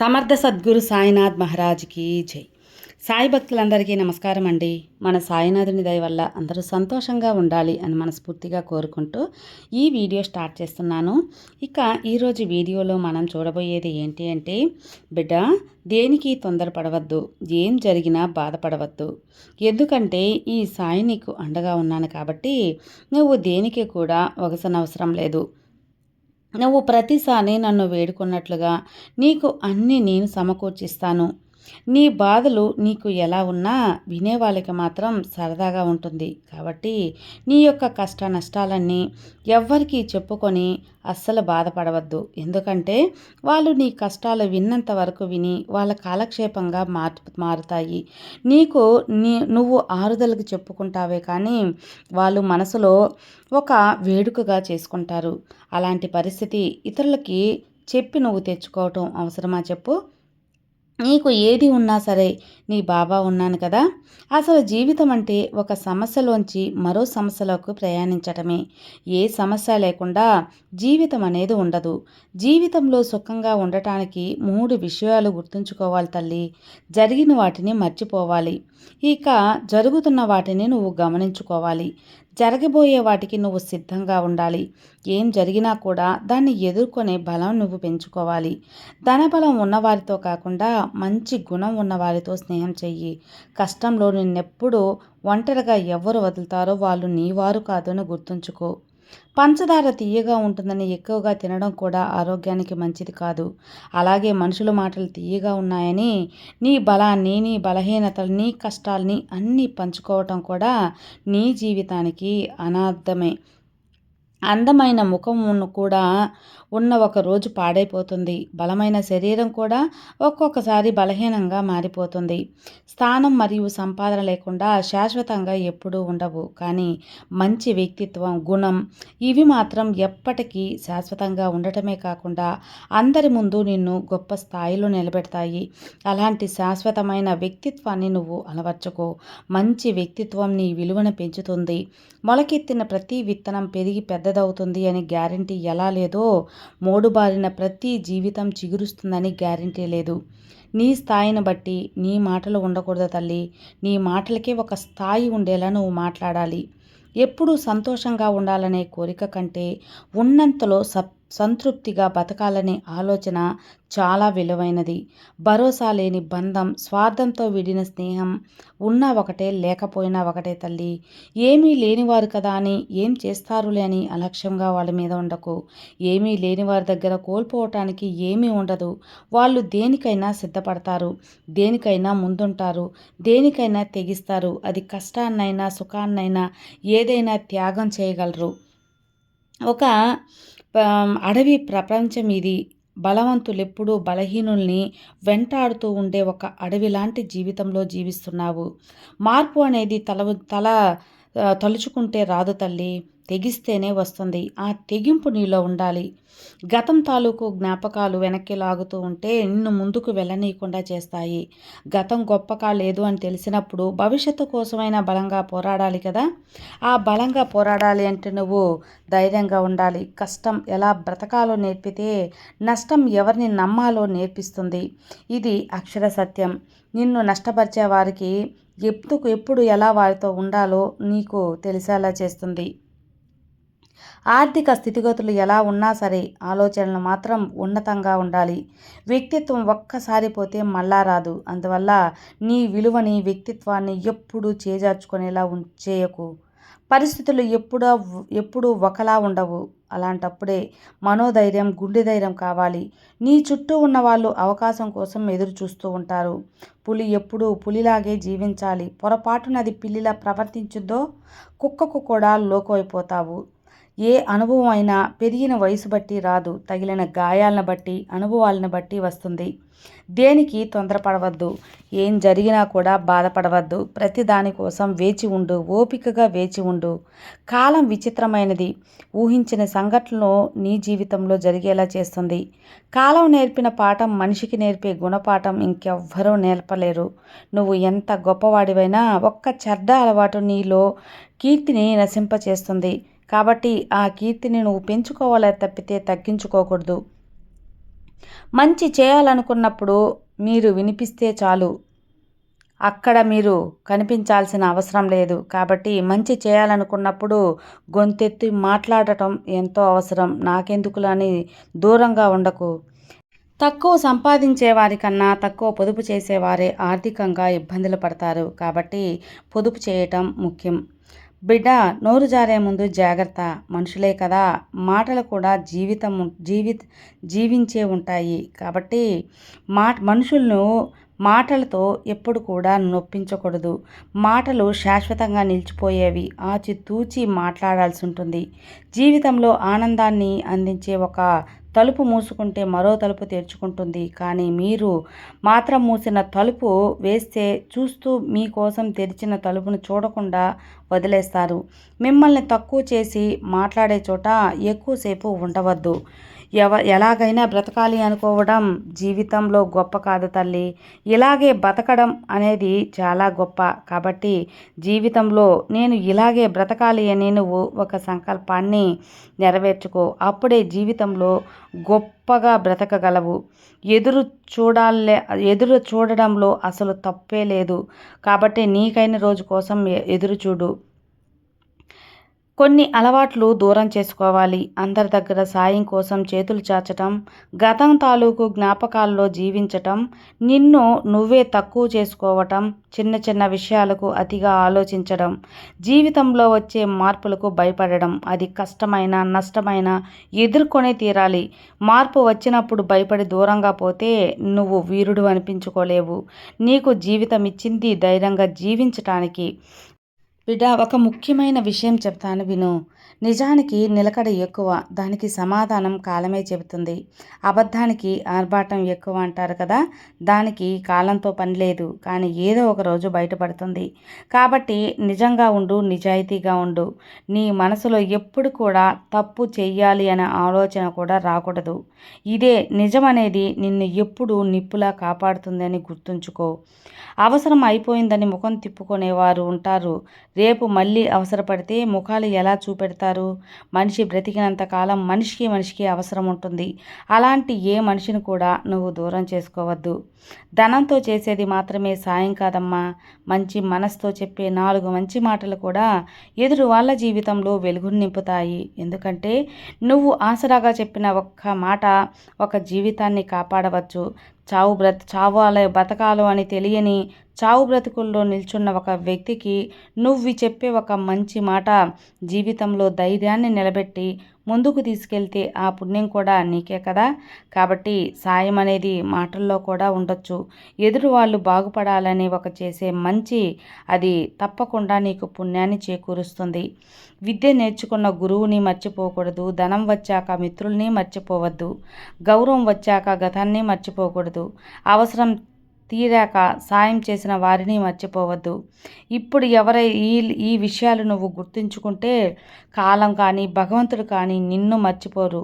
సమర్థ సద్గురు సాయినాథ్ మహారాజ్కి జై. సాయి భక్తులందరికీ నమస్కారం అండి. మన సాయినాథుని దయ వల్ల అందరూ సంతోషంగా ఉండాలి అని మనస్ఫూర్తిగా కోరుకుంటూ ఈ వీడియో స్టార్ట్ చేస్తున్నాను. ఇక ఈరోజు వీడియోలో మనం చూడబోయేది ఏంటి అంటే బిడ్డ దేనికి తొందరపడవద్దు ఏం జరిగినా బాధపడవద్దు. ఎందుకంటే ఈ సాయి నీకు అండగా ఉన్నాను కాబట్టి నువ్వు దేనికి కూడా అవసరం లేదు. నువ్వు ప్రతిసారి నన్ను వేడుకున్నట్లుగా నీకు అన్నీ నేను సమకూర్చిస్తాను. నీ బాధలు నీకు ఎలా ఉన్నా వినేవాళ్ళకి మాత్రం సరదాగా ఉంటుంది. కాబట్టి నీ యొక్క కష్ట నష్టాలన్నీ ఎవ్వరికీ చెప్పుకొని అస్సలు బాధపడవద్దు. ఎందుకంటే వాళ్ళు నీ కష్టాలు విన్నంత వరకు విని వాళ్ళ కాలక్షేపంగా మారు మారుతాయి. నీకు నీ నువ్వు ఆరుదలకు చెప్పుకుంటావే కానీ వాళ్ళు మనసులో ఒక వేడుకగా చేసుకుంటారు. అలాంటి పరిస్థితి ఇతరులకి చెప్పి నువ్వు తెచ్చుకోవటం అవసరమా చెప్పు? నీకు ఏది ఉన్నా సరే నీ బాబా ఉన్నాను కదా. అసలు జీవితం అంటే ఒక సమస్యలోంచి మరో సమస్యలోకి ప్రయాణించటమే. ఏ సమస్య లేకుండా జీవితం అనేది ఉండదు. జీవితంలో సుఖంగా ఉండటానికి మూడు విషయాలు గుర్తుంచుకోవాలి తల్లి. జరిగిన వాటిని మర్చిపోవాలి. ఇక జరుగుతున్న వాటిని నువ్వు గమనించుకోవాలి. జరగబోయే వాటికి నువ్వు సిద్ధంగా ఉండాలి. ఏం జరిగినా కూడా దాన్ని ఎదుర్కొనే బలం నువ్వు పెంచుకోవాలి. ధనబలం ఉన్నవారితో కాకుండా మంచి గుణం ఉన్నవారితో స్నేహం చెయ్యి. కష్టంలో నిన్నెప్పుడు ఒంటరిగా ఎవరు వదులుతారో వాళ్ళు నీవారు కాదని గుర్తుంచుకో. పంచదార తీయగా ఉంటుందని ఎక్కువగా తినడం కూడా ఆరోగ్యానికి మంచిది కాదు. అలాగే మనుషుల మాటలు తీయగా ఉన్నాయని నీ బలాన్ని నీ బలహీనతలు నీ కష్టాల్ని అన్నీ పంచుకోవటం కూడా నీ జీవితానికి అనార్థమే. అందమైన ముఖమును కూడా ఉన్న ఒక రోజు పాడైపోతుంది. బలమైన శరీరం కూడా ఒక్కొక్కసారి బలహీనంగా మారిపోతుంది. స్థానం మరియు సంపాదన లేకుండా శాశ్వతంగా ఎప్పుడూ ఉండవు. కానీ మంచి వ్యక్తిత్వం గుణం ఇవి మాత్రం ఎప్పటికీ శాశ్వతంగా ఉండటమే కాకుండా అందరి ముందు నిన్ను గొప్ప స్థాయిలో నిలబెడతాయి. అలాంటి శాశ్వతమైన వ్యక్తిత్వాన్ని నువ్వు అలవర్చుకో. మంచి వ్యక్తిత్వం నీ విలువను పెంచుతుంది. మొలకెత్తిన ప్రతి విత్తనం పెరిగి పెద్ద పెద్దదవుతుంది అని గ్యారంటీ ఎలా లేదో మోడుబారిన ప్రతి జీవితం చిగురుస్తుందని గ్యారంటీ లేదు. నీ స్థాయిని బట్టి నీ మాటలు ఉండకూడదు తల్లి. నీ మాటలకే ఒక స్థాయి ఉండేలా నువ్వు మాట్లాడాలి. ఎప్పుడూ సంతోషంగా ఉండాలనే కోరిక కంటే ఉన్నంతలో సప్ సంతృప్తిగా బతకాలనే ఆలోచన చాలా విలువైనది. భరోసా లేని బంధం స్వార్థంతో విడిన స్నేహం ఉన్నా ఒకటే లేకపోయినా ఒకటే తల్లి. ఏమీ లేనివారు కదా అని ఏం చేస్తారులే అని అలక్ష్యంగా వాళ్ళ మీద ఉండకు. ఏమీ లేని వారి దగ్గర కోల్పోవటానికి ఏమీ ఉండదు. వాళ్ళు దేనికైనా సిద్ధపడతారు దేనికైనా ముందుంటారు దేనికైనా తెగిస్తారు. అది కష్టాన్నైనా సుఖాన్నైనా ఏదైనా త్యాగం చేయగలరు. ఒక అడవి ప్రపంచం ఇది. బలవంతులెప్పుడూ బలహీనుల్ని వెంటాడుతూ ఉండే ఒక అడవి లాంటి జీవితంలో జీవిస్తున్నావు. మార్పు అనేది తల తల తలుచుకుంటే రాదు తల్లి తెగిస్తేనే వస్తుంది. ఆ తెగింపు నీలో ఉండాలి. గతం తాలూకు జ్ఞాపకాలు వెనక్కి లాగుతూ ఉంటే నిన్ను ముందుకు వెళ్ళనీయకుండా చేస్తాయి. గతం గొప్పగా లేదు అని తెలిసినప్పుడు భవిష్యత్తు కోసమైనా బలంగా పోరాడాలి కదా. ఆ బలంగా పోరాడాలి అంటే నువ్వు ధైర్యంగా ఉండాలి. కష్టం ఎలా బ్రతకాలో నేర్పితే నష్టం ఎవరిని నమ్మాలో నేర్పిస్తుంది. ఇది అక్షర సత్యం. నిన్ను నష్టపరిచే వారికి ఎప్పుడు ఎప్పుడు ఎలా వారితో ఉండాలో నీకు తెలిసేలా చేస్తుంది. ఆర్థిక స్థితిగతులు ఎలా ఉన్నా సరే ఆలోచనలు మాత్రం ఉన్నతంగా ఉండాలి. వ్యక్తిత్వం ఒక్కసారి పోతే మళ్ళా రాదు. అందువల్ల నీ విలువని వ్యక్తిత్వాన్ని ఎప్పుడూ చేజార్చుకునేలా చేయకు. పరిస్థితులు ఎప్పుడో ఎప్పుడూ ఒకలా ఉండవు. అలాంటప్పుడే మనోధైర్యం గుండె ధైర్యం కావాలి. నీ చుట్టూ ఉన్న వాళ్ళు అవకాశం కోసం ఎదురు చూస్తూ ఉంటారు. పులి ఎప్పుడూ పులిలాగే జీవించాలి. పొరపాటున అది పిల్లిలా ప్రవర్తించుద్దో కుక్కకు కూడా లోకైపోతావు ఏ అనుభవం అయినా పెరిగిన వయసు బట్టి రాదు. తగిలిన గాయాలను బట్టి అనుభవాలను బట్టి వస్తుంది. దేనికి తొందరపడవద్దు. ఏం జరిగినా కూడా బాధపడవద్దు. ప్రతి దానికోసం వేచి ఉండు. ఓపికగా వేచి ఉండు. కాలం విచిత్రమైనది. ఊహించిన సంఘటనలు నీ జీవితంలో జరిగేలా చేస్తుంది. కాలం నేర్పిన పాఠం మనిషికి నేర్పే గుణపాఠం ఇంకెవ్వరూ నేర్పలేరు. నువ్వు ఎంత గొప్పవాడివైనా ఒక్క చెడ్డ అలవాటు నీలో కీర్తిని నశింపచేస్తుంది. కాబట్టి ఆ కీర్తిని నువ్వు పెంచుకోవాలే తప్పితే తగ్గించుకోకూడదు. మంచి చేయాలనుకున్నప్పుడు మీరు వినిపిస్తే చాలు. అక్కడ మీరు కనిపించాల్సిన అవసరం లేదు. కాబట్టి మంచి చేయాలనుకున్నప్పుడు గొంతెత్తి మాట్లాడటం ఎంతో అవసరం. నాకెందుకులని దూరంగా ఉండకు. తక్కువ సంపాదించే వారికన్నా తక్కువ పొదుపు చేసేవారే ఆర్థికంగా ఇబ్బందులు పడతారు. కాబట్టి పొదుపు చేయటం ముఖ్యం. బిడ్డ నోరు జారే ముందు జాగ్రత్త. మనుషులే కదా మాటలు కూడా జీవితం జీవి జీవించే ఉంటాయి. కాబట్టి మా మనుషులను మాటలతో ఎప్పుడు కూడా నొప్పించకూడదు. మాటలు శాశ్వతంగా నిలిచిపోయేవి. ఆచితూచి మాట్లాడాల్సి ఉంటుంది. జీవితంలో ఆనందాన్ని అందించే ఒక తలుపు మూసుకుంటే మరో తలుపు తెరుచుకుంటుంది. కానీ మీరు మాత్రం మూసిన తలుపు వేస్తే చూస్తూ మీకోసం తెరిచిన తలుపును చూడకుండా వదిలేస్తారు. మిమ్మల్ని తక్కువ చేసి మాట్లాడే చోట ఎక్కువసేపు ఉండవద్దు. ఎవ ఎలాగైనా బ్రతకాలి అనుకోవడం జీవితంలో గొప్ప కాదు తల్లి. ఇలాగే బతకడం అనేది చాలా గొప్ప. కాబట్టి జీవితంలో నేను ఇలాగే బ్రతకాలి అని నువ్వు ఒక సంకల్పాన్ని నెరవేర్చుకో. అప్పుడే జీవితంలో గొప్పగా బ్రతకగలవు. ఎదురు చూడాలే ఎదురు చూడడంలో అసలు తప్పే లేదు. కాబట్టి నీకైన రోజు కోసం ఎదురు చూడు. కొన్ని అలవాట్లు దూరం చేసుకోవాలి. అందరి దగ్గర సాయం కోసం చేతులు చాచటం గతం తాలూకు జ్ఞాపకాల్లో జీవించటం నిన్ను నువ్వే తక్కువ చేసుకోవటం చిన్న చిన్న విషయాలకు అతిగా ఆలోచించడం జీవితంలో వచ్చే మార్పులకు భయపడడం అది కష్టమైన నష్టమైన ఎదుర్కొనే తీరాలి. మార్పు వచ్చినప్పుడు భయపడి దూరంగా పోతే నువ్వు వీరుడు అనిపించుకోలేవు. నీకు జీవితం ఇచ్చింది ధైర్యంగా జీవించటానికి బిడ్డ ఒక ముఖ్యమైన విషయం చెప్తాను విను. నిజానికి నిలకడ ఎక్కువ దానికి సమాధానం కాలమే చెబుతుంది. అబద్ధానికి ఆర్భాటం ఎక్కువ అంటారు కదా దానికి కాలంతో పని లేదు కానీ ఏదో ఒక రోజు బయటపడుతుంది. కాబట్టి నిజంగా ఉండు నిజాయితీగా ఉండు. నీ మనసులో ఎప్పుడు కూడా తప్పు చెయ్యాలి అనే ఆలోచన కూడా రాకూడదు. ఇదే నిజమనేది నిన్ను ఎప్పుడు నిప్పులా కాపాడుతుందని గుర్తుంచుకో. అవసరం అయిపోయిందని ముఖం తిప్పుకునేవారు ఉంటారు. రేపు మళ్ళీ అవసరపడితే ముఖాలు ఎలా చూపెడతారు? మనిషి బ్రతికినంత కాలం మనిషికి మనిషికి అవసరం ఉంటుంది. అలాంటి ఏ మనిషిని కూడా నువ్వు దూరం చేసుకోవద్దు. ధనంతో చేసేది మాత్రమే సాయం కాదమ్మా. మంచి మనసుతో చెప్పే నాలుగు మంచి మాటలు కూడా ఎదురు వాళ్ళ జీవితంలో వెలుగును నింపుతాయి. ఎందుకంటే నువ్వు ఆసరాగా చెప్పిన ఒక్క మాట ఒక జీవితాన్ని కాపాడవచ్చు. చావు బ్రత చావాలే బతకాలు అని తెలియని చావు బ్రతుకుల్లో నిల్చున్న ఒక వ్యక్తికి నువ్వు చెప్పే ఒక మంచి మాట జీవితంలో ధైర్యాన్ని నిలబెట్టి ముందుకు తీసుకెళ్తే ఆ పుణ్యం కూడా నీకే కదా? కాబట్టి సాయం అనేది మాటల్లో కూడా ఉండొచ్చు. ఎదురు వాళ్ళు బాగుపడాలని ఒక చేసే మంచి అది తప్పకుండా నీకు పుణ్యాన్ని చేకూరుస్తుంది. విద్య నేర్చుకున్న గురువుని మర్చిపోకూడదు ధనం వచ్చాక మిత్రుల్ని మర్చిపోవద్దు గౌరవం వచ్చాక గతాన్ని మర్చిపోకూడదు అవసరం తీరాక సాయం చేసిన వారిని మర్చిపోవద్దు. ఇప్పుడు ఎవరై ఈ ఈ విషయాలు నువ్వు గుర్తుంచుకుంటే కాలం కానీ భగవంతుడు కానీ నిన్ను మర్చిపోరు.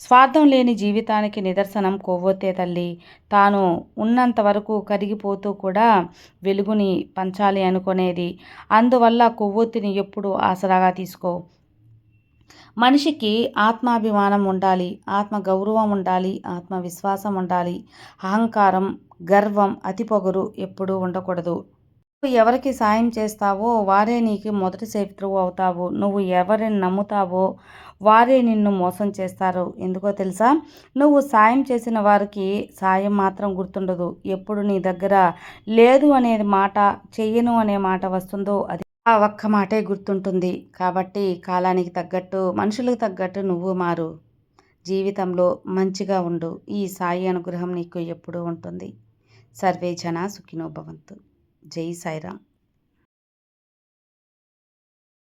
స్వార్థం లేని జీవితానికి నిదర్శనం కొవ్వొత్తే తల్లి. తాను ఉన్నంత వరకు కరిగిపోతూ కూడా వెలుగుని పంచాలి అనుకునేది. అందువల్ల కొవ్వొత్తిని ఎప్పుడు ఆసరాగా తీసుకో. మనిషికి ఆత్మాభిమానం ఉండాలి ఆత్మ గౌరవం ఉండాలి ఆత్మవిశ్వాసం ఉండాలి. అహంకారం గర్వం అతి పొగరు ఎప్పుడూ ఉండకూడదు. నువ్వు ఎవరికి సాయం చేస్తావో వారే నీకు మొదటి శత్రువు అవుతావు. నువ్వు ఎవరిని నమ్ముతావో వారే నిన్ను మోసం చేస్తారు. ఎందుకో తెలుసా? నువ్వు సాయం చేసిన వారికి సాయం మాత్రం గుర్తుండదు. ఎప్పుడు నీ దగ్గర లేదు అనే మాట చెయ్యను అనే మాట వస్తుందో అది ఆ ఒక్క మాటే గుర్తుంటుంది. కాబట్టి కాలానికి తగ్గట్టు మనుషులకు తగ్గట్టు నువ్వు మారు. జీవితంలో మంచిగా ఉండు. ఈ సాయి అనుగ్రహం నీకు ఎప్పుడూ ఉంటుంది. సర్వే జన సుఖినో భవంతు. జై సాయిరామ్.